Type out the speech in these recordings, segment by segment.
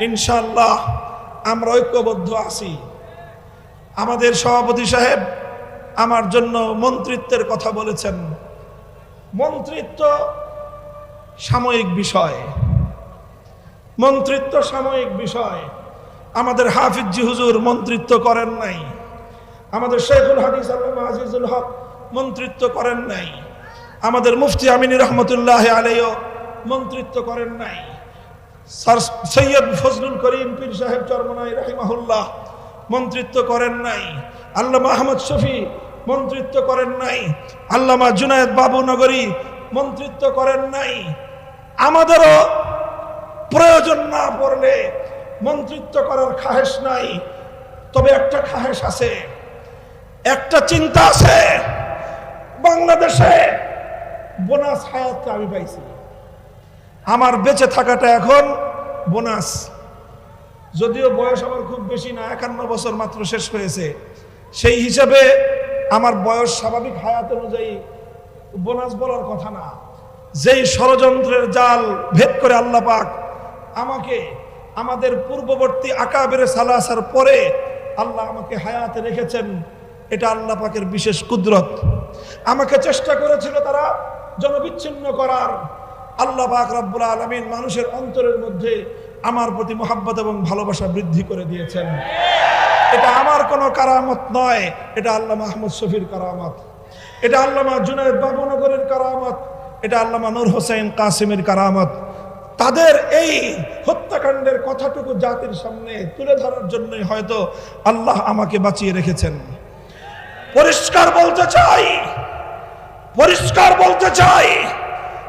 ইনশাল্লাহ আমরা ঐক্যবদ্ধ আছি। আমাদের সভাপতি সাহেব আমার জন্য মন্ত্রিত্বের কথা বলেছেন। মন্ত্রিত্ব সাময়িক বিষয়। মন্ত্রিত্ব সাময়িক বিষয়। আমাদের হাফিজি হুজুর মন্ত্রিত্ব করেন নাই। আমাদের শেখুল হাদিস আজিজুল হক মন্ত্রিত্ব করেন নাই। আমাদের মুফতি আমিনী রহমতুল্লাহ আলাইও মন্ত্রিত্ব করেন নাই। সৈয়দ ফজলুল করিম পীর সাহেব চরমনাই রাহিমাহুল্লাহ, মন্ত্রিত্ব করেন নাই। আল্লামা আহমদ শফি মন্ত্রিত্ব করেন নাই। আল্লামা জুনায়েদ বাবু নগরী মন্ত্রিত্ব করেন নাই। আমাদেরও প্রয়োজন না পড়লে মন্ত্রিত্ব করার খাহেশ নাই। তবে একটা খাহেশ আছে, একটা চিন্তা আছে। বাংলাদেশে বোনাস হায়াতটা আমি পাইছি। আমার বেঁচে থাকাটা এখন বোনাস। যদিও বয়স আমার খুব বেশি না, একান্ন বছর মাত্র শেষ হয়েছে। সেই হিসাবে আমার বয়স স্বাভাবিক হায়াত অনুযায়ী বোনাস বলার কথা না। যেই ষড়যন্ত্রের জাল ভেদ করে আল্লাহ পাক আমাকে আমাদের পূর্ববর্তী আকাবের সালাসার পরে আল্লাহ আমাকে হায়াতে রেখেছেন, এটা আল্লাহ পাকের বিশেষ কুদরত। আমাকে চেষ্টা করেছিল তারা জনবিচ্ছিন্ন করার আল্লাহ পাক রব্বুল আলমিন মানুষের অন্তরের মধ্যে আমার প্রতি মোহাব্বত এবং ভালোবাসা বৃদ্ধি করে দিয়েছেন। এটা আমার কোনো কারামত নয়, এটা আল্লাহ মাহমুদ শফির কারামত। এটা আল্লামা জুনায়দ বাবুনগরের কারামত, এটা আল্লামা নূর হোসেন কাসিমের কারামত। তাদের এই হত্যাকাণ্ডের কথাটুকু জাতির সামনে তুলে ধরার জন্যই হয়তো আল্লাহ আমাকে বাঁচিয়ে রেখেছেন। পরিষ্কার বলতে চাই, পরিষ্কার বলতে চাই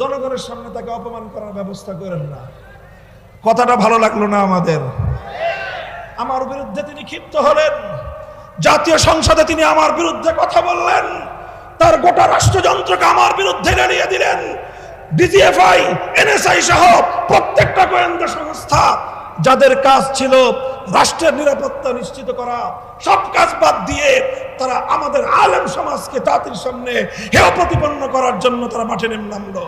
জনগণের সামনে তাকে অপমান করার ব্যবস্থা করেন না। কথাটা ভালো লাগল না আমাদের? আমার বিরুদ্ধে তিনি ক্ষিপ্ত হলেন। জাতীয় সংসদে তিনি আমার বিরুদ্ধে কথা বললেন। তার গোটা রাষ্ট্রযন্ত্রকে আমার বিরুদ্ধে লড়িয়ে দিলেন। ডিজিএফআই, এনএসআই সহ প্রত্যেকটা গোয়েন্দা সংস্থা, যাদের কাজ ছিল রাষ্ট্রের নিরাপত্তা নিশ্চিত করা, সব কাজ বাদ দিয়ে তারা আমাদের আলেম সমাজকে তাঁতির সামনে হেয় প্রতিপন্ন করার জন্য তারা মাঠে নেমে নামলো।